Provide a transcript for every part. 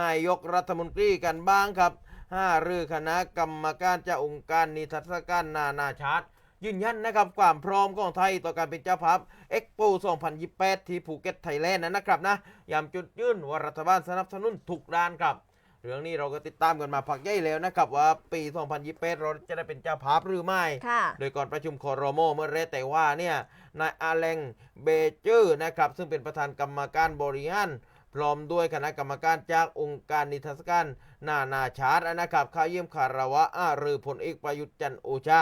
นายกรัฐมนตรีกันบ้างครับห้ารือคณะกรรมการจากองค์การนิทรรศการนานาชาติ ยืนยันนะครับความพร้อมของไทยต่อการเป็นเจ้าภาพเอ็กโป 2028 ที่ภูเก็ตไทยแลนด์นะครับนะย้ำจุดยืนว่ารัฐบาลสนับสนุนทุกด้านครับ เรื่องนี้เราก็ติดตามกันมาพักใหญ่แล้วนะครับ ว่าปี 2028 เราจะได้เป็นเจ้าภาพหรือไม่ค่ะโดยก่อนประชุมคอรมอเมื่อเรศแต่ว่าเนี่ยนายอาเลงเบเจอร์นะครับซึ่งเป็นประธานกรรมการบริหาร พร้อมด้วยคณะกรรมการจากองค์การนิทรรศการนานาชาตินะครับเข้าเยี่ยมคารวะอารือพลเอกประยุทธ์จันโอชา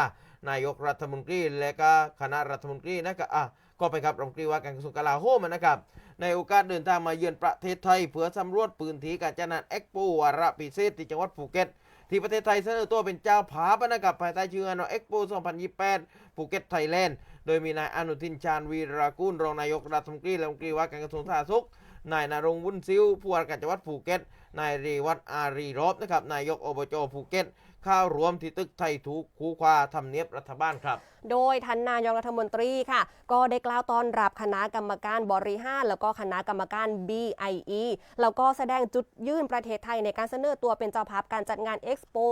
นายกรัฐมนตรี และก็คณะรัฐมนตรีนะครับอะก็ไปครับรัฐมนตรีว่าการกระทรวงกลาโหมนะครับ ในโอกาสเดินทางมาเยือนประเทศไทย เพื่อสำรวจพื้นที่การจัดงานเอ็กโปวาระพิเศษที่จังหวัดภูเก็ตที่ประเทศไทยเสนอตัวเป็นเจ้าภาพนะครับภายใต้ชื่องานเอ็กโป 2028 ภูเก็ตไทยแลนด์ โดยมีนายอนุทินชาญวีรากุลรองนายกรัฐมนตรีและรัฐมนตรีว่าการกระทรวงสาธารณสุข นายนรงวุ้นซิวผู้ว่าการจังหวัดภูเก็ตนายรีวัตอารีรบนะครับนายกอบจภูเก็ต เข้ารวมที่ตึกไทยถูกคูควาทำเนียบรัฐบาลครับ โดยท่านนายกรัฐมนตรีค่ะ ก็ได้กล่าวต้อนรับคณะกรรมการบริหาร แล้วก็คณะกรรมการ BIE แล้วก็แสดงจุดยื่นประเทศไทยในการเสนอตัวเป็นเจ้าภาพการจัดงาน Expo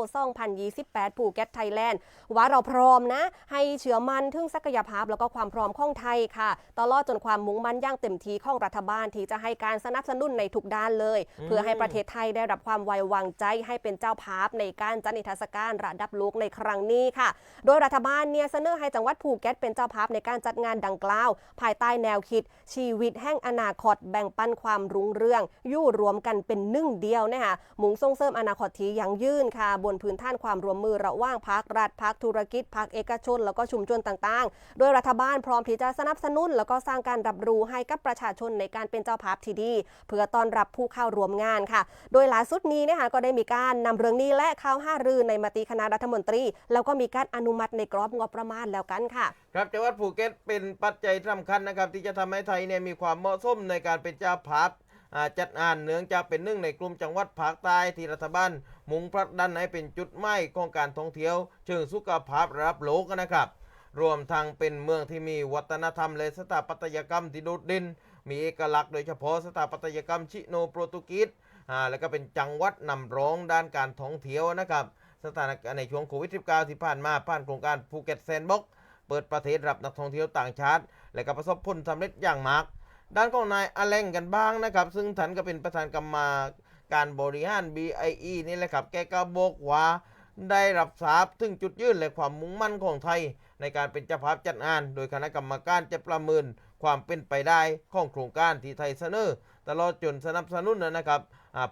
2028ภูเก็ตไทยแลนด์ว่าเราพร้อมนะ ให้เชื่อมั่นถึงศักยภาพแล้วก็ความพร้อมของไทยค่ะ ตลอดจนความมุ่งมั่นย่างเต็มทีของรัฐบาลที่จะให้การสนับสนุนในทุกด้านเลย เพื่อให้ประเทศไทยได้รับความไว้วางใจให้เป็นเจ้าภาพในการจัดนิทรรศการระดับโลกในครั้งนี้ค่ะ โดยรัฐบาลเนี่ยเสนอให้จังหวัดภูเก็ตเป็นเจ้าภาพในการจัดงานดังกล่าว ภายใต้แนวคิด ชีวิตแห่งอนาคต แบ่งปันความรุ่งเรือง อยู่รวมกันเป็นหนึ่งเดียวนะคะมุ่งส่งเสริมอนาคตที่ยั่งยืนค่ะ บนพื้นฐานความร่วมมือระหว่างภาครัฐภาคธุรกิจภาคเอกชน แล้วก็ชุมชนต่างๆ โดยรัฐบาลพร้อมที่จะสนับสนุน แล้วก็สร้างการรับรู้ให้กับประชาชนในการเป็นเจ้าภาพที่ดี เพื่อต้อนรับผู้เข้าร่วมงานค่ะ โดยล่าสุดนี้นะคะก็ได้มีการนำเรื่องนี้และข่าวห้ารือในมติคณะรัฐมนตรี แล้วก็มีการอนุมัติในกรอบงบประมาณแล้วกันค่ะ ครับจังหวัดภูเก็ตเป็นปัจจัยสำคัญนะครับ ที่จะทำให้ไทยเนี่ยมีความเหมาะสมในการเป็นเจ้าภาพจัดงานเนื่องจากเป็นหนึ่งในกลุ่มจังหวัดภาคใต้ที่รัฐบาลมุ่งผลักดันให้เป็นจุดหมายของการท่องเที่ยว เชิงสุขภาพระดับโลกนะครับ รวมทั้งเป็นเมืองที่มีวัฒนธรรมและสถาปัตยกรรมที่โดดเด่นมีเอกลักษณ์โดยเฉพาะสถาปัตยกรรมชิโนโปรตุกีสแล้วก็เป็นจังหวัดนำร้องด้านการท่องเที่ยวนะครับ สถานการณ์ในช่วงโควิด -19 ที่ผ่านมาผ่านโครงการภูเก็ตแซนด์บ็อกเปิดประเทศรับนักท่องเที่ยวต่างชาติ และก็ประสบผลสำเร็จอย่างมาก ด้านของนายอเลงกันบ้างนะครับ ซึ่งท่านก็เป็นประธานกรรมาการบริหาร BIE นี่แหละครับ แกก็บอกว่าได้รับทราบถึงจุดยืนและความมุ่งมั่นของไทย ในการเป็นเจ้าภาพจัดงาน โดยคณะกรรมการจะประเมินความเป็นไปได้ของโครงการที่ไทยเสนอตลอดจนสนับสนุนนะครับ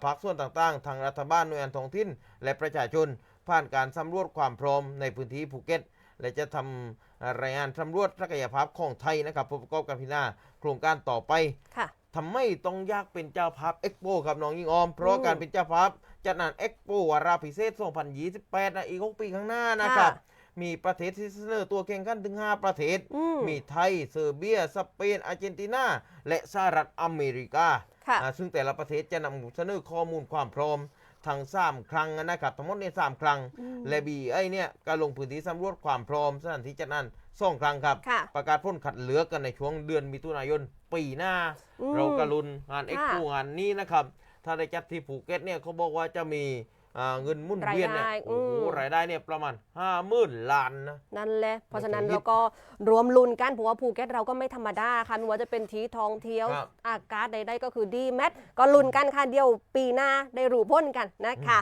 ภาคส่วนต่างๆ ทางรัฐบาลหน่วยงานท้องถิ่น และประชาชน ผ่านการสำรวจความพร้อมในพื้นที่ภูเก็ต และจะทำอ่ารายงานสำรวจศักยภาพของไทยนะครับเพื่อประกอบการพิจารณาโครงการต่อไปค่ะ ทำไมต้องอยากเป็นเจ้าภาพเอ็กโปครับน้องยิงออม เพราะอืมการเป็นเจ้าภาพจัดงานเอ็กโปวาระพิเศษ 2028นะอีก 6 ปีข้างหน้านะครับค่ะมีประเทศที่เสนอตัวแข่งขันถึง 5 ประเทศ อืม มีไทย เซอร์เบีย สเปน อาร์เจนตินา และสหรัฐอเมริกาค่ะ อ่าซึ่งแต่ละประเทศจะนำเสนอข้อมูลความพร้อม ทั้ง3ครั้งนะครับทั้งหมดเนี่ยสามครั้งอืมและบีไอเนี่ยก็ลงพื้นที่สำรวจความพร้อมสถานที่จัดงานสองครั้งครับ ค่ะประกาศพ้นขัดเหลือกกันในช่วงเดือนมิถุนายนปีหน้า อืมเรากรุนงานเอ็กค่ะโปงานนี้นะครับ ถ้าได้จัดที่ภูเก็ตเนี่ยเขาบอกว่าจะมีอ่า เงินหมุ่นเวียนเนี่ยรายได้โอ้โหอืมรายได้เนี่ยประมาณห้าหมื่นล้านนะนั่นแหละเพราะฉะนั้นโอเคเราก็รวมลุนกันเพราะว่าภูเก็ตเราก็ไม่ธรรมดาค่ะไม่ว่าจะเป็นทีทองเที่ยวครับอากาศใดๆก็คือดีแมทก็ลุนกันค่ะเดียวปีหน้าได้รู้พ้นกันนะคะ